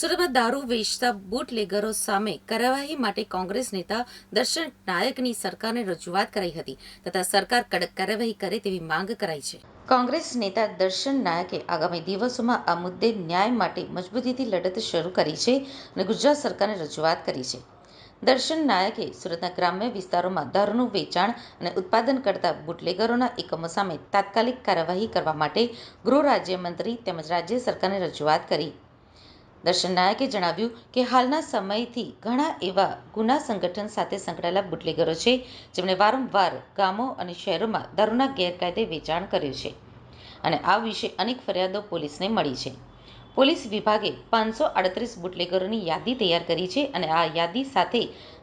સુરતમાં દારૂ વેચતા બુટલેગરો સામે કાર્યવાહી માટે કોંગ્રેસ નેતા દર્શન નાયકની સરકારને રજૂઆત કરાઈ હતી તથા સરકાર કડક કાર્યવાહી કરે તેવી માંગ કરાઈ છે. કોંગ્રેસ નેતા દર્શન નાયકે આગામી દિવસોમાં આ મુદ્દે ન્યાય માટે મજબૂતીથી લડત શરૂ કરી છે અને ગુજરાત સરકારને રજૂઆત કરી છે. દર્શન નાયકે સુરતના ગ્રામ્ય વિસ્તારોમાં દારૂનું વેચાણ અને ઉત્પાદન કરતા બુટલેગરોના એકમો સામે તાત્કાલિક કાર્યવાહી કરવા માટે ગૃહ રાજ્યમંત્રી તેમજ રાજ્ય સરકારને રજૂઆત કરી. દર્શન નાયકે જણાવ્યું કે હાલના સમયથી ઘણા એવા ગુના સંગઠન સાથે સંકળાયેલા બુટલેગરો છે, જેમણે વારંવાર ગામો અને શહેરોમાં દારૂના ગેરકાયદે વેચાણ કર્યું છે. અને આ વિશે અનેક ફરિયાદો પોલીસને મળી છે. પોલીસ વિભાગે પાંચસો આડત્રીસ બુટલેગરોની યાદી તૈયાર કરી છે અને આ યાદી સાથે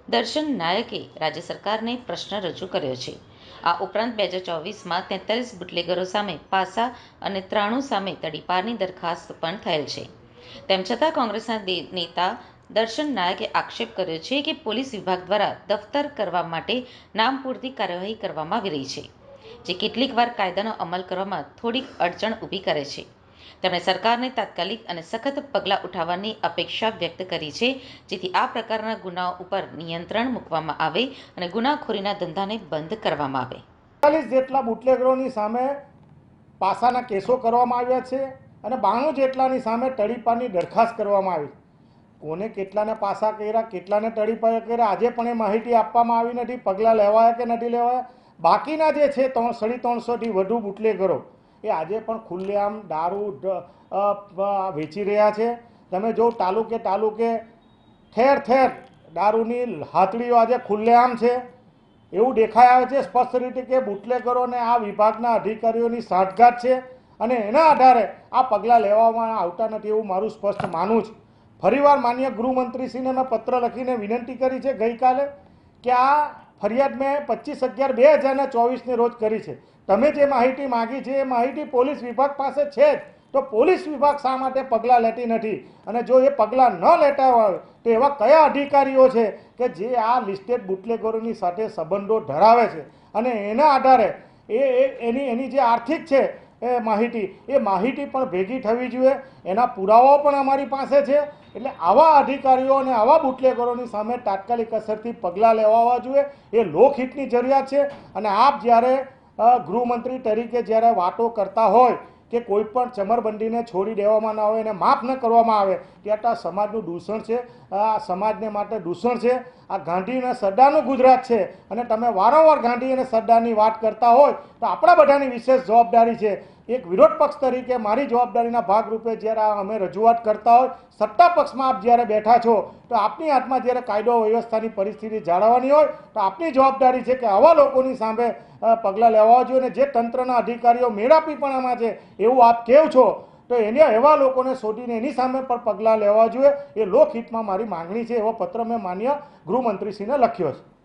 દર્શન નાયકે રાજ્ય સરકારને પ્રશ્ન રજૂ કર્યો છે. આ ઉપરાંત બે હજાર ચોવીસમાં તેતાલીસ બુટલેગરો સામે પાસા અને ત્રાણું સામે તડીપારની દરખાસ્ત પણ થયેલ છે. તેમ છતાં કોંગ્રેસના નેતા દર્શન નાયકે આક્ષેપ કર્યો છે કે પોલીસ વિભાગ દ્વારા દફતર કરવા માટે નામ પૂરતી કાર્યવાહી કરવામાં આવી રહી છે, જે કેટલીક વાર કાયદાનો અમલ કરવામાં થોડીક અડચણ ઊભી કરે છે. તેમણે સરકારને તાત્કાલિક અને સખત પગલાં ઉઠાવવાની અપેક્ષા વ્યક્ત કરી છે, જેથી આ પ્રકારના ગુનાઓ ઉપર નિયંત્રણ મૂકવામાં આવે અને ગુનાખોરીના ધંધાને બંધ કરવામાં આવે. ચાલીસ જેટલા બુટલેગરોની સામે પાસાના કેસો કરવામાં આવ્યા છે. અને બાણું જેટલાની સામે તડીપાની દરખાસ્ત કરવામાં આવી. કોને કેટલાને પાસા કર્યા, કેટલાને તડીપા કર્યા, આજે પણ એ માહિતી આપવામાં આવી નથી, પગલાં લેવાયા કે નથી લેવાયા? બાકીના જે છે, ત્રણ સાડી ત્રણસોથી વધુ બુટલેગરો, એ આજે પણ ખુલ્લેઆમ દારૂ વેચી રહ્યા છે. તમે જો તાલુકે તાલુકે ઠેર ઠેર દારૂની હાથડીઓ આજે ખુલ્લેઆમ છે. એવું દેખાય આવે છે, સ્પષ્ટ રીતે કે બુટલેગરોને આ વિભાગના અધિકારીઓની સાંઠગાંઠ છે. અને એના આધારે આ પગલાં લેવામાં આવતા નથી એવું મારું સ્પષ્ટ માનવું છે. ફરીવાર માન્ય ગૃહમંત્રીશ્રીને મેં પત્ર લખીને વિનંતી કરી છે ગઈકાલે કે આ ફરિયાદ મેં પચીસ અગિયાર બે હજારના ચોવીસને રોજ કરી છે. તમે જે માહિતી માગી છે એ માહિતી પોલીસ વિભાગ પાસે છે જ. તો પોલીસ વિભાગ શા માટે પગલાં લેતી નથી? અને જો એ પગલાં ન લેતા હોય તો એવા કયા અધિકારીઓ છે કે જે આ લિસ્ટેડ બુટલેગરોની સાથે સંબંધો ધરાવે છે? અને એના આધારે એ એની એની જે આર્થિક છે એ માહિતી. એ માહિતી પણ ભેગી થવી જોઈએ. એના પુરાવાઓ પણ અમારી પાસે છે. એટલે આવા અધિકારીઓ અને આવા બુટલેગરોની સામે તાત્કાલિક અસરથી પગલાં લેવાવા જોઈએ. એ લોકહિતની જરૂરિયાત છે. અને આપ જ્યારે ગૃહમંત્રી તરીકે જ્યારે વાતો કરતા હોય કે કોઈ પણ ચમરબંધીને છોડી દેવામાં ના આવે, એને માફ ન કરવામાં આવે, ત્યાં તો સમાજનું દૂષણ છે. આ સમાજને માટે દૂષણ છે. આ ગાંધી અને સરદારનું ગુજરાત છે. અને તમે વારંવાર ગાંધી અને સરદારની વાત કરતા હોય, તો આપણા બધાની વિશેષ જવાબદારી છે. એક વિરોધ પક્ષ તરીકે મારી જવાબદારીના ભાગરૂપે જ્યારે આ અમે રજૂઆત કરતા હોય, સત્તા પક્ષમાં આપ જ્યારે બેઠા છો, તો આપની હાથમાં જ્યારે કાયદો વ્યવસ્થાની પરિસ્થિતિ જાળવવાની હોય, તો આપની જવાબદારી છે કે આવા લોકોની સામે પગલાં લેવા જોઈએ. અને જે તંત્રના અધિકારીઓ મેળાપીપણામાં છે, એવું આપ કેવ છો? તો એને એવા લોકોને શોધીને એની સામે પણ પગલાં લેવા જોઈએ. એ લોકહિતમાં મારી માંગણી છે, એવો પત્ર મેં માન્ય ગૃહમંત્રીશ્રીને લખ્યો છે.